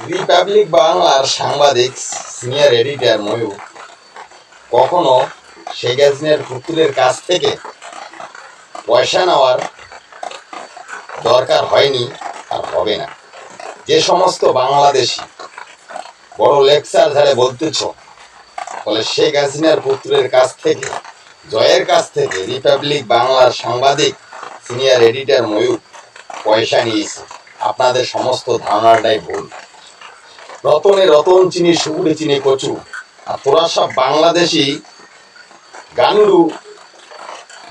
Republic বাংলার সাংবাদিক senior editor ময়ূর, কখনো শেখ গ্যাজিনের পুতুলের কাছ থেকে পয়সা নেওয়ার দরকার হয়নি আর হবে না। যে সমস্ত বাংলাদেশি বড় লেকচার ধারে বলতেছ, ফলে শেখ হাসিনার পুত্রের কাছ থেকে, জয়ের কাছ থেকে রিপাবলিক বাংলার সাংবাদিক সিনিয়র এডিটর ময়ূর পয়সা নিয়েছে। আপনাদের সমস্ত ধারণাটাই ভুল। রতনে রতন চিনি সুগুড়ে চিনি, কচু। আর তোরা সব বাংলাদেশি গানুরু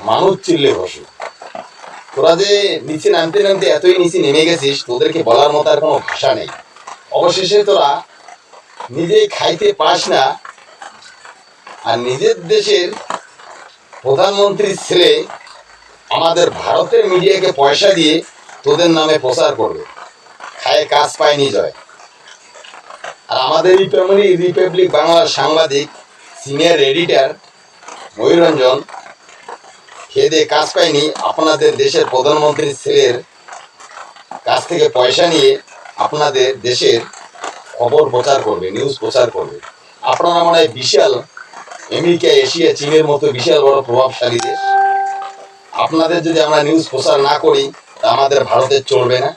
মানুষ চিল্লে বসু। তোরা যে নিচে নামতে নামতে এতই নিচে নেমে গেছিস, তোদেরকে বলার মতো আর কোনো ভাষা নেই। অবশেষে তোরা নিজেই খাইতে পাস না, আর নিজের দেশের প্রধানমন্ত্রীর ছেলে আমাদের ভারতের মিডিয়াকে পয়সা দিয়ে তোদের নামে প্রচার করবে। খায় কাজ পায়নি জয়। আর আমাদের রিপাবলিক রিপাবলিক বাংলার সাংবাদিক সিনিয়র এডিটার ময়ূরঞ্জন খেয়ে কাজ পায়নি। আপনাদের দেশের প্রধানমন্ত্রীর ছেলের কাছ থেকে পয়সা নিয়ে আপনাদের দেশের খবর প্রচার করবে নিউজ প্রচার করবে। আপনারা মনে হয় বিশাল, আমেরিকা, এশিয়া, চীনের মতো বিশাল বড় প্রভাবশালী দেশ। আপনাদের যদি আমরা নিউজ প্রচার না করি, তা আমাদের ভারতের চলবে না।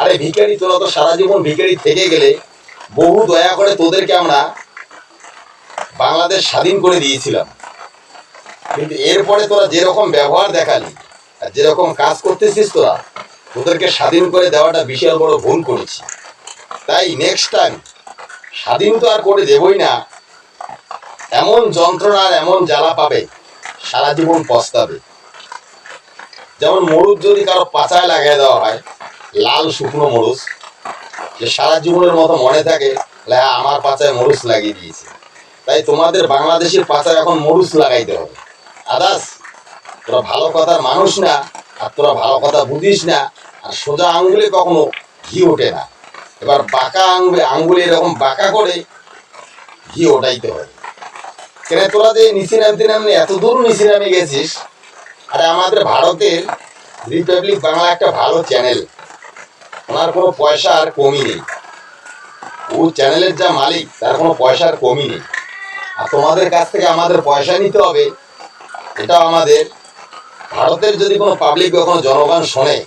আরে ভিখারি তোরা তো সারা জীবন ভিখারি থেকে গেলে বহু দয়া করে তোদেরকে আমরা বাংলাদেশ স্বাধীন করে দিয়েছিলাম। কিন্তু এরপরে তোরা যেরকম ব্যবহার দেখালি আর যেরকম কাজ করতেছিস তোরা, তোদেরকে স্বাধীন করে দেওয়াটা বিশাল বড় ভুল করেছি। তাই নেক্সট টাইম স্বাধীন তো আর করে দেবই না, এমন যন্ত্রণা আর এমন জ্বালা পাবে, সারা জীবন পস্তাবে। যেমন মরুচ যদি কারও পাচায় লাগিয়ে দেওয়া হয়, লাল শুকনো মরুচ যে সারা জীবনের মতো মনে থাকে "লে, আমার পাচায় মরুচ লাগিয়ে দিয়েছে। তাই তোমাদের বাংলাদেশের পাচায় এখন মরুচ লাগাইতে হবে। আদাস তোরা ভালো কথার মানুষ না আর তোরা ভালো কথা বুঝিস না আর সোজা আঙ্গুলে কখনো ঘি ওঠে না। এবার বাঁকা আঙ্গুলে আঙ্গুলে এরকম বাঁকা করে ঘি ওঠাইতে হবে। কেন তোরা যে নিচে নামতে নামতে এত দূর নিচে নামে গেছিস? আরে আমাদের ভারতের রিপাবলিক বাংলা একটা ভালো চ্যানেল ওনার কোনো পয়সা আর কমই নেই। ও চ্যানেলের যা মালিক, তার কোনো পয়সার কমই নেই। আর তোমাদের কাছ থেকে আমাদের পয়সা নিতে হবে, এটাও আমাদের। ভারতের যদি কোনো পাবলিক বা কোনো জনগণ শোনে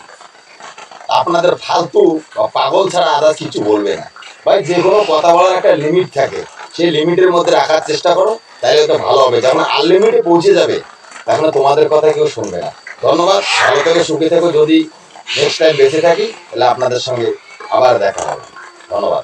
আপনাদের ফালতু বা পাগল ছাড়া আদার কিছু বলবে না। ভাই, যে কোনো কথা বলার একটা লিমিট থাকে। সেই লিমিটের মধ্যে রাখার চেষ্টা করো তাহলে তো ভালো হবে। যখন আনলিমিটে পৌঁছে যাবে, তখন তোমাদের কথা কেউ শুনবে না। ধন্যবাদ, ভালো থেকে, সুখে থেকো। যদি নেক্সট টাইম বেঁচে থাকি তাহলে আপনাদের সঙ্গে আবার দেখা হবে। ধন্যবাদ।